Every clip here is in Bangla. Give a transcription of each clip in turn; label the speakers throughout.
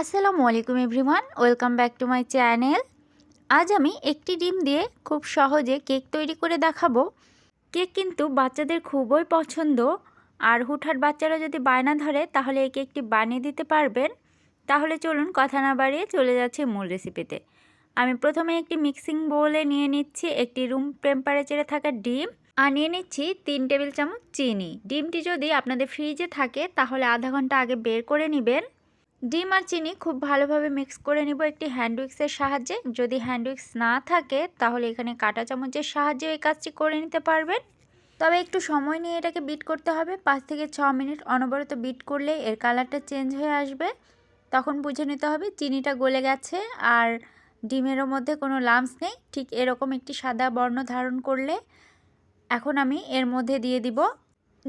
Speaker 1: আসসালামু আলাইকুম everyone, welcome back to my channel. আজ আমি একটি ডিম দিয়ে খুব সহজে কেক তৈরি করে দেখাবো। কেক কিন্তু বাচ্চাদের খুবই পছন্দ। আর হুটহাট বাচ্চারা যদি বায়না ধরে, তাহলে এই কেকটি বানিয়ে দিতে পারবেন। তাহলে চলুন কথা না বাড়িয়ে চলে যাচ্ছে মূল রেসিপিতে। আমি প্রথমে একটি মিক্সিং বোলে নিয়ে নিচ্ছি একটি রুম টেম্পারেচারে থাকা ডিম। আর নিয়ে নিচ্ছি তিন টেবিল চামচ চিনি। ডিমটি যদি আপনাদের ফ্রিজে থাকে, তাহলে আধা ঘণ্টা আগে বের করে নেবেন। ডিম আর চিনি খুব ভালোভাবে মিক্স করে নিব একটি হ্যান্ড উইক্সের সাহায্যে। যদি হ্যান্ড উইক্স না থাকে, তাহলে এখানে কাঁটা চামচের সাহায্যে এই কাজটি করে নিতে পারবেন। তবে একটু সময় নিয়ে এটাকে বিট করতে হবে। পাঁচ থেকে ছ মিনিট অনবরত বিট করলে এর কালারটা চেঞ্জ হয়ে আসবে। তখন বুঝে নিতে হবে চিনিটা গলে গেছে আর ডিমেরও মধ্যে কোনো লামস নেই। ঠিক এরকম একটি সাদা বর্ণ ধারণ করলে এখন আমি এর মধ্যে দিয়ে দিব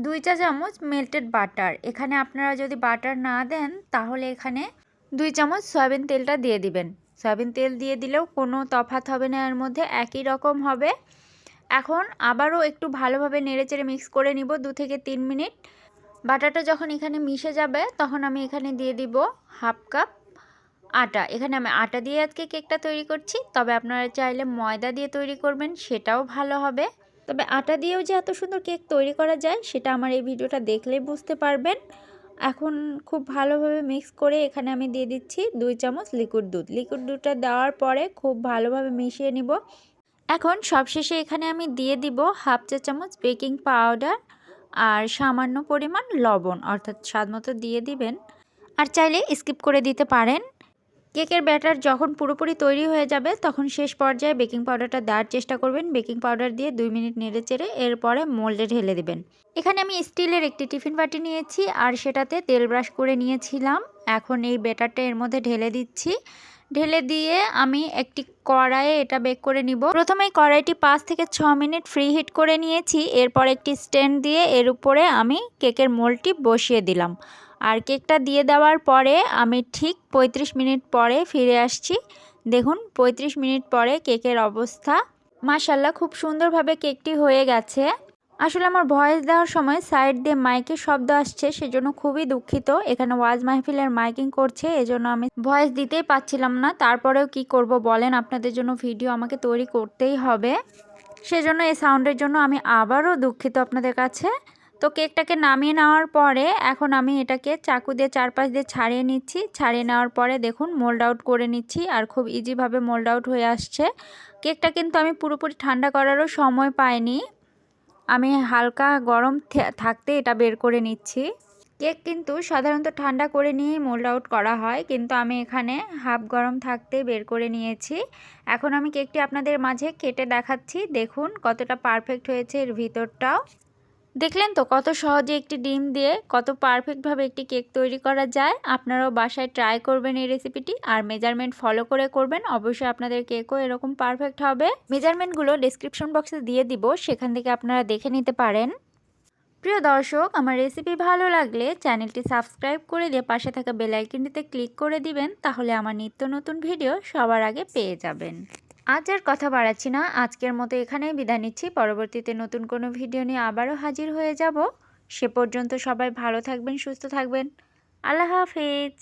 Speaker 1: দুই চা চামচ মেল্টেড বাটার এখানে আপনারা যদি বাটার না দেন, তাহলে এখানে দুই চামচ সয়াবিন তেলটা দিয়ে দিবেন। সয়াবিন তেল দিয়ে দিলেও কোনো তফাত হবে না, এর মধ্যে একই রকম হবে। এখন আবারও একটু ভালোভাবে নেড়েচেড়ে মিক্স করে নিব দু থেকে তিন মিনিট। বাটারটা যখন এখানে মিশে যাবে, তখন আমি এখানে দিয়ে দিব হাফ কাপ আটা। এখানে আমি আটা দিয়ে আজকে কেকটা তৈরি করছি। তবে আপনারা চাইলে ময়দা দিয়ে তৈরি করবেন, সেটাও ভালো হবে। তবে আটা দিয়েও যে এত সুন্দর কেক তৈরি করা যায়, সেটা আমার এই ভিডিওটা দেখলেই বুঝতে পারবেন। এখন খুব ভালোভাবে মিক্স করে এখানে আমি দিয়ে দিচ্ছি দুই চামচ লিকুইড দুধ। লিকুইড দুধটা দেওয়ার পরে খুব ভালোভাবে মিশিয়ে নিব। এখন সবশেষে এখানে আমি দিয়ে দিব হাফ চা চামচ বেকিং পাউডার আর সামান্য পরিমাণ লবণ, অর্থাৎ স্বাদ দিয়ে দিবেন। আর চাইলে স্কিপ করে দিতে পারেন। কেকের ব্যাটার যখন পুরোপুরি তৈরি হয়ে যাবে, তখন শেষ পর্যায়ে বেকিং পাউডারটা দেওয়ার চেষ্টা করবেন। বেকিং পাউডার দিয়ে দুই মিনিট নেড়ে চেড়ে এরপরে মোল্ডে ঢেলে দেবেন। এখানে আমি স্টিলের একটি টিফিন বাটি নিয়েছি, আর সেটাতে তেল ব্রাশ করে নিয়েছিলাম। এখন এই ব্যাটারটা এর মধ্যে ঢেলে দিচ্ছি। ঢেলে দিয়ে আমি একটি কড়াইয়ে এটা বেক করে নিব। প্রথমে কড়াইটি পাঁচ থেকে ছ মিনিট ফ্রি হিট করে নিয়েছি। এরপর একটি স্ট্যান্ড দিয়ে এর উপরে আমি কেকের মোলটি বসিয়ে দিলাম। আর কেকটা দিয়ে দেওয়ার পরে আমি ঠিক ৩৫ মিনিট পরে ফিরে আসছি। দেখুন ৩৫ মিনিট পরে কেকের অবস্থা। মাশাল্লাহ খুব সুন্দরভাবে কেকটি হয়ে গেছে। আসলে আমার ভয়েস দেওয়ার সময় সাইড দিয়ে মাইকের শব্দ আসছে, সেজন্য খুবই দুঃখিত। এখানে ওয়াজ মাহফিলের মাইকিং করছে, এজন্য আমি ভয়েস দিতেই পাচ্ছিলাম না। তারপরেও কি করব বলেন, আপনাদের জন্য ভিডিও আমাকে তৈরি করতেই হবে। সেজন্য এই সাউন্ডের জন্য আমি আবারও দুঃখিত আপনাদের কাছে। তো কেকটাকে নামিয়ে নেওয়ার পরে এখন আমি এটাকে চাকু দিয়ে চারপাশ দিয়ে ছাড়িয়ে নিচ্ছি। ছাড়িয়ে নেওয়ার পরে দেখুন মোল্ড আউট করে নিচ্ছি আর খুব ইজিভাবে মোল্ড আউট হয়ে আসছে। কেকটা কিন্তু আমি পুরোপুরি ঠান্ডা করারও সময় পাইনি। আমি হালকা গরম থাকতে এটা বের করে নিচ্ছি। কেক কিন্তু সাধারণত ঠান্ডা করে নিয়েই মোল্ড আউট করা হয়, কিন্তু আমি এখানে হাফ গরম থাকতে বের করে নিয়েছি। এখন আমি কেকটি আপনাদের মাঝে কেটে দেখাচ্ছি। দেখুন কতটা পারফেক্ট হয়েছে এর ভিতরটাও। দেখলেন তো কত সহজে একটি ডিম দিয়ে কত পারফেক্টভাবে একটি কেক তৈরি করা যায়? আপনারাও বাসায় ট্রাই করবেন এই রেসিপিটি আর মেজারমেন্ট ফলো করে করবেন। অবশ্যই আপনাদের কেকও এরকম পারফেক্ট হবে। মেজারমেন্টগুলো ডিসক্রিপশন বক্সে দিয়ে দিব, সেখান থেকে আপনারা দেখে নিতে পারেন। প্রিয় দর্শক, আমার রেসিপি ভালো লাগলে চ্যানেলটি সাবস্ক্রাইব করে দিয়ে পাশে থাকা বেলাইকিনটিতে ক্লিক করে দিবেন, তাহলে আমার নিত্য নতুন ভিডিও সবার আগে পেয়ে যাবেন। আজ আর কথা বাড়াচ্ছি না। আজকের মতো এখানেই বিদায় নিচ্ছি। পরবর্তীতে নতুন কোনো ভিডিও নিয়ে আবারও হাজির হয়ে যাব। সে পর্যন্ত সবাই ভালো থাকবেন, সুস্থ থাকবেন। আল্লাহ হাফেজ।